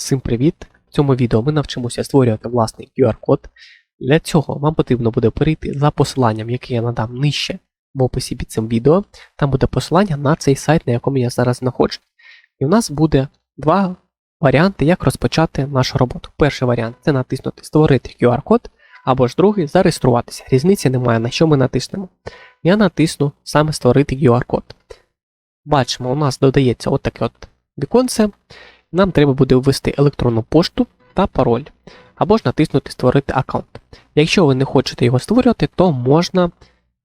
Всім привіт! В цьому відео ми навчимося створювати власний QR-код. Для цього вам потрібно буде перейти за посиланням, яке я надам нижче в описі під цим відео. Там буде посилання на цей сайт, на якому я зараз знаходжусь. І у нас буде два варіанти, як розпочати нашу роботу. Перший варіант це натиснути Створити QR-код, або ж другий зареєструватися. Різниці немає, на що ми натиснемо. Я натисну саме Створити QR-код. Бачимо, у нас додається отаке от віконце. Нам треба буде ввести електронну пошту та пароль, або ж натиснути Створити аккаунт. Якщо ви не хочете його створювати, то можна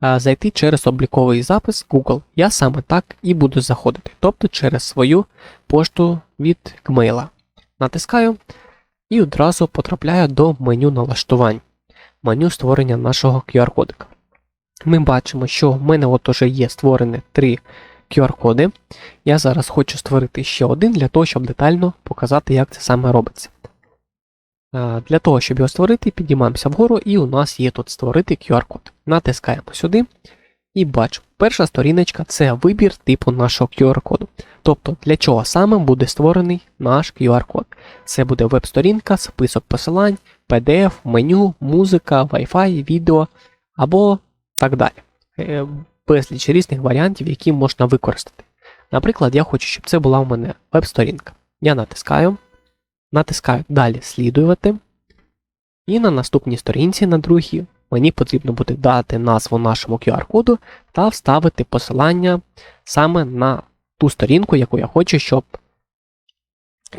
зайти через обліковий запис Google. Я саме так і буду заходити, тобто через свою пошту від Gmail. Натискаю і одразу потрапляю до меню налаштувань, меню створення нашого QR-кодика. Ми бачимо, що в мене от уже є створені три QR-коди. Я зараз хочу створити ще один для того, щоб детально показати, як це саме робиться. Е, Для того, щоб його створити, підіймаємося вгору, і у нас є тут створити QR-код. Натискаємо сюди і бачимо, перша сторіночка це вибір типу нашого QR-коду. Тобто, для чого саме буде створений наш QR-код. Це буде веб-сторінка, список посилань, PDF, меню, музика, Wi-Fi, відео або так далі. Безліч різних варіантів, які можна використати. Наприклад, я хочу, щоб це була у мене веб-сторінка. Я натискаю, натискаю Далі слідувати. І на наступній сторінці, на другій, мені потрібно буде дати назву нашому QR-коду та вставити посилання саме на ту сторінку, яку я хочу, щоб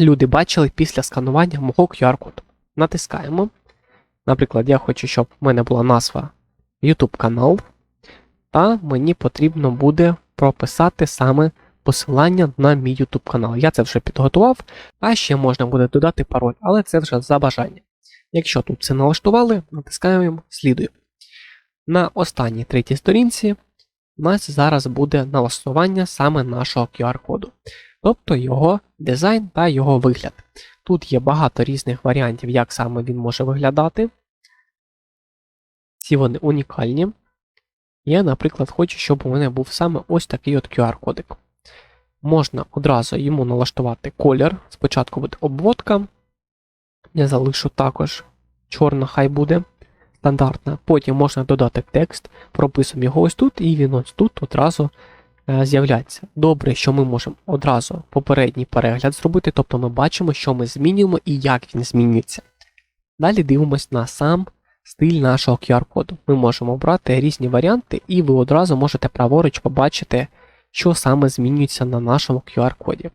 люди бачили після сканування мого QR-коду. Натискаємо. Наприклад, я хочу, щоб в мене була назва YouTube канал та мені потрібно буде прописати саме посилання на мій YouTube канал. Я це вже підготував, а ще можна буде додати пароль, але це вже за бажання. Якщо тут це налаштували, натискаємо слідуємо. На останній третій сторінці у нас зараз буде налаштування саме нашого QR-коду, тобто його дизайн та його вигляд. Тут є багато різних варіантів, як саме він може виглядати. Ці вони унікальні. Я, наприклад, хочу, щоб у мене був саме ось такий от QR-кодик. Можна одразу йому налаштувати колір. Спочатку буде обводка. Я залишу також чорна, хай буде стандартна. Потім можна додати текст, прописуємо його ось тут, і він ось тут одразу е, з'являється. Добре, що ми можемо одразу попередній перегляд зробити, тобто ми бачимо, що ми змінюємо і як він змінюється. Далі дивимось на сам стиль нашого QR-коду. Ми можемо обрати різні варіанти, і ви одразу можете праворуч побачити, що саме змінюється на нашому QR-коді.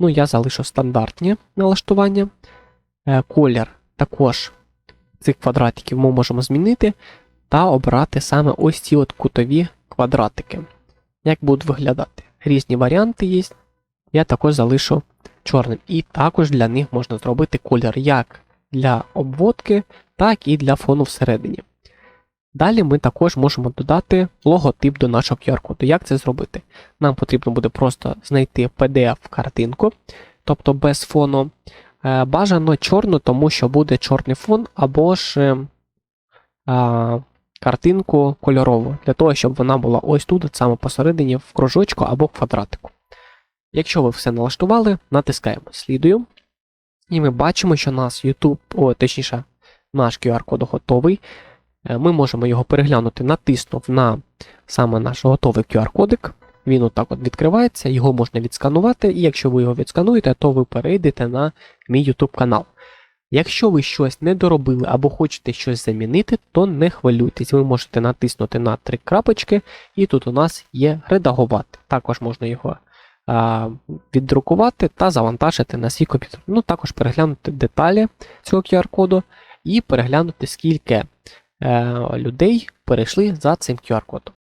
Ну, я залишу стандартні налаштування. Е, Колір також цих квадратиків ми можемо змінити та обрати саме ось ці от кутові квадратики. Як будуть виглядати? Різні варіанти є. Я також залишу чорним. І також для них можна зробити колір як для обводки, так і для фону всередині. Далі ми також можемо додати логотип до нашого QR-коду. Як це зробити? Нам потрібно буде просто знайти PDF-картинку, тобто без фону. Е, Бажано чорну, тому що буде чорний фон, або ж е, картинку кольорову, для того, щоб вона була ось тут, саме посередині, в кружочку або квадратику. Якщо ви все налаштували, натискаємо слідую. І ми бачимо, що у нас YouTube, о, точніше, наш QR-код готовий. Е, Ми можемо його переглянути, натиснув на саме наш готовий QR-кодик. Він отак от відкривається, його можна відсканувати, і якщо ви його відскануєте, то ви перейдете на мій YouTube канал. Якщо ви щось не доробили або хочете щось замінити, то не хвилюйтесь, ви можете натиснути на три крапочки, і тут у нас є редагувати. Також можна його а, віддрукувати та завантажити на свій комп'ютер. Ну, також переглянути деталі цього QR-коду і переглянути, скільки е, людей перейшли за цим QR-кодом.